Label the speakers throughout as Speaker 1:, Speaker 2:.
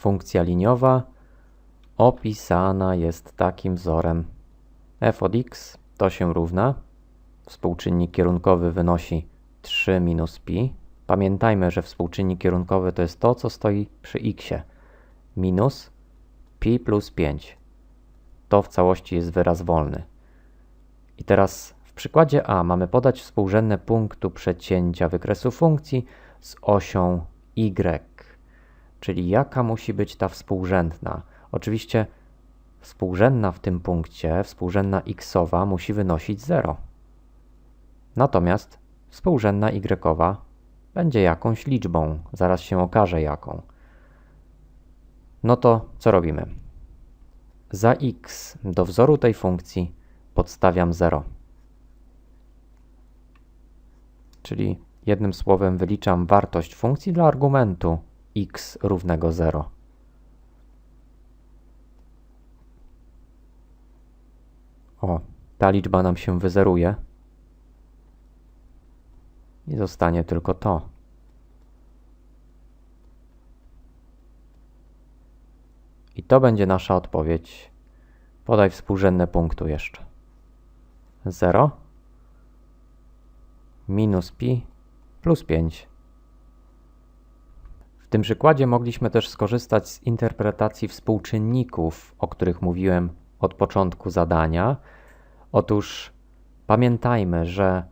Speaker 1: funkcja liniowa opisana jest takim wzorem. f od x to się równa. Współczynnik kierunkowy wynosi 3 minus pi. Pamiętajmy, że współczynnik kierunkowy to jest to, co stoi przy x. Minus pi plus 5. To w całości jest wyraz wolny. I teraz w przykładzie A mamy podać współrzędne punktu przecięcia wykresu funkcji z osią y. Czyli jaka musi być ta współrzędna? Oczywiście współrzędna w tym punkcie, współrzędna xowa musi wynosić 0. Natomiast współrzędna y będzie jakąś liczbą, zaraz się okaże jaką. No to co robimy? Za x do wzoru tej funkcji podstawiam 0. Czyli jednym słowem wyliczam wartość funkcji dla argumentu x równego 0. O, ta liczba nam się wyzeruje. I zostanie tylko to. I to będzie nasza odpowiedź. Podaj współrzędne punktu jeszcze. 0 minus pi plus 5. Tym przykładzie mogliśmy też skorzystać z interpretacji współczynników, o których mówiłem od początku zadania. Otóż pamiętajmy, że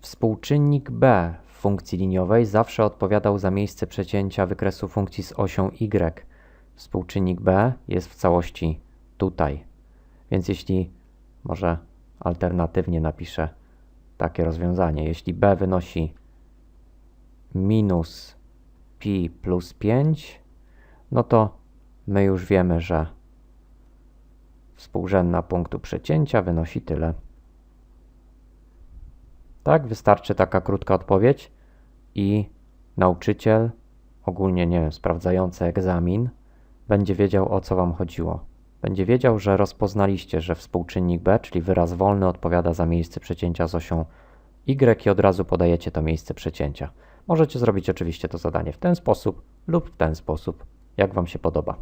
Speaker 1: współczynnik b w funkcji liniowej zawsze odpowiadał za miejsce przecięcia wykresu funkcji z osią y. Współczynnik b jest w całości tutaj. Więc jeśli może alternatywnie napiszę takie rozwiązanie, jeśli b wynosi minus pi plus 5, no to my już wiemy, że współrzędna punktu przecięcia wynosi tyle. Tak, wystarczy taka krótka odpowiedź i nauczyciel, ogólnie nie wiem, sprawdzający egzamin, będzie wiedział o co Wam chodziło. Będzie wiedział, że rozpoznaliście, że współczynnik b, czyli wyraz wolny, odpowiada za miejsce przecięcia z osią y od razu podajecie to miejsce przecięcia. Możecie zrobić oczywiście to zadanie w ten sposób lub w ten sposób, jak Wam się podoba.